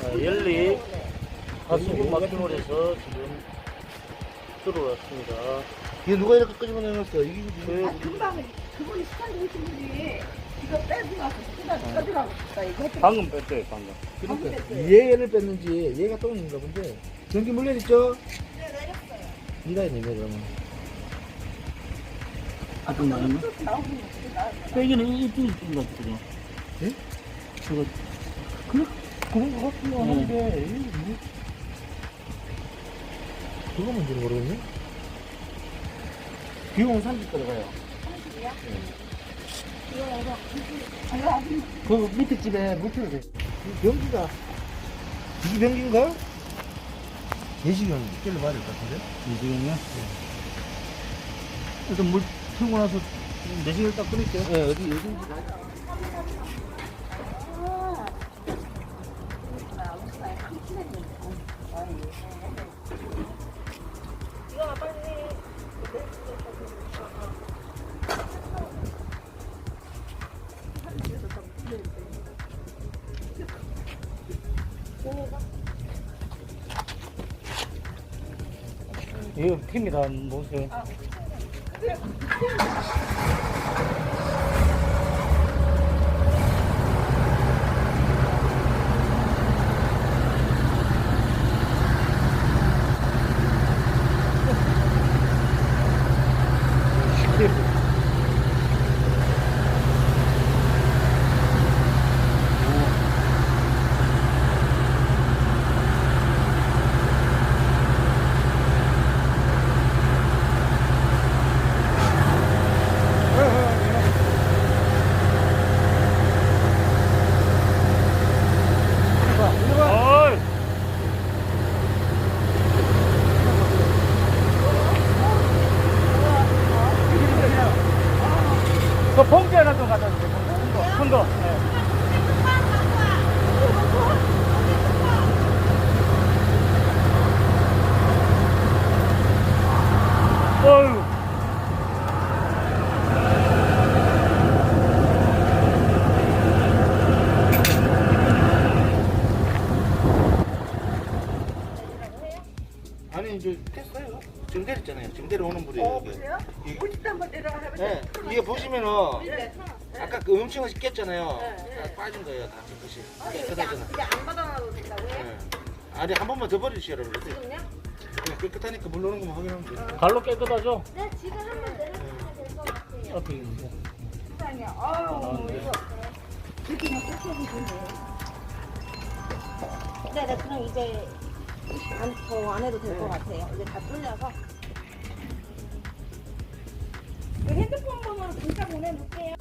자, 열리 가수 마켓홀에서 지금 들어왔습니다. 이게 누가 이렇게 끄집어 내놨어? 이게 그 아, 금방 그분이 시간 되신 분이 이거 빼고 나서 쓰다 꺼지라고 했다 이거 했더니 방금 뺐어요, 방금. 그러니까 얘를 뺐는지 얘가 똥인가 본데 전기 물려 있죠? 네, 내렸어요. 니가 있네 그러면 아, 그 어떻게 나왔나? 빼기는 이쪽이 좀 같더라. 예? 저거, 그래 그런 거 같긴 네. 한데 이게. 뭐- 그거 뭔지는 모르겠네. 비용은 30 들어가요. 아유, 아주 그 밑에 집에 물표를 돼. 변기가 이게 변기인가? 내시경 찔러 봐야 될 것 같은데? 이지경이요? 일단 물 틀고 나서 내시경을 딱 끓일게요. 네 어디 어딘지 이거 빨리 이거 팀이 다 놓으세요. 어이! 그 봉지 하나 좀 갖다 주세요. 큰 거, 큰 거. 네. 어휴. 아니 이제 됐어요 지금 내렸잖아요 지금 내려오는 물이에요 어, 이게 그래요? 이게- 우리 집도 한번 내려가 해보자. 네, 이게 보시면은 네. 아까 그 음식을 깼잖아요 네, 네. 다 빠진 거예요 다 깨끗이 아니, 이게 깨끗하잖아 안, 이게 안 받아놔도 된다고요? 네. 아니 한 번만 더 버리시라 그러지 지금요? 그냥 깨끗하니까 물 넣는 것만 확인하면 돼요 갈로 깨끗하죠? 네, 지금 한번 내려가야 될것 같아요. 앞에 있는데. 세상에. 아유, 이거. 느낌이 꿀꿀이네. 네, 네, 그럼 이제 안, 더 안 해도 될것 네. 같아요. 이제 다 뚫려서. 그 핸드폰 번호로 문자 보내놓을게요.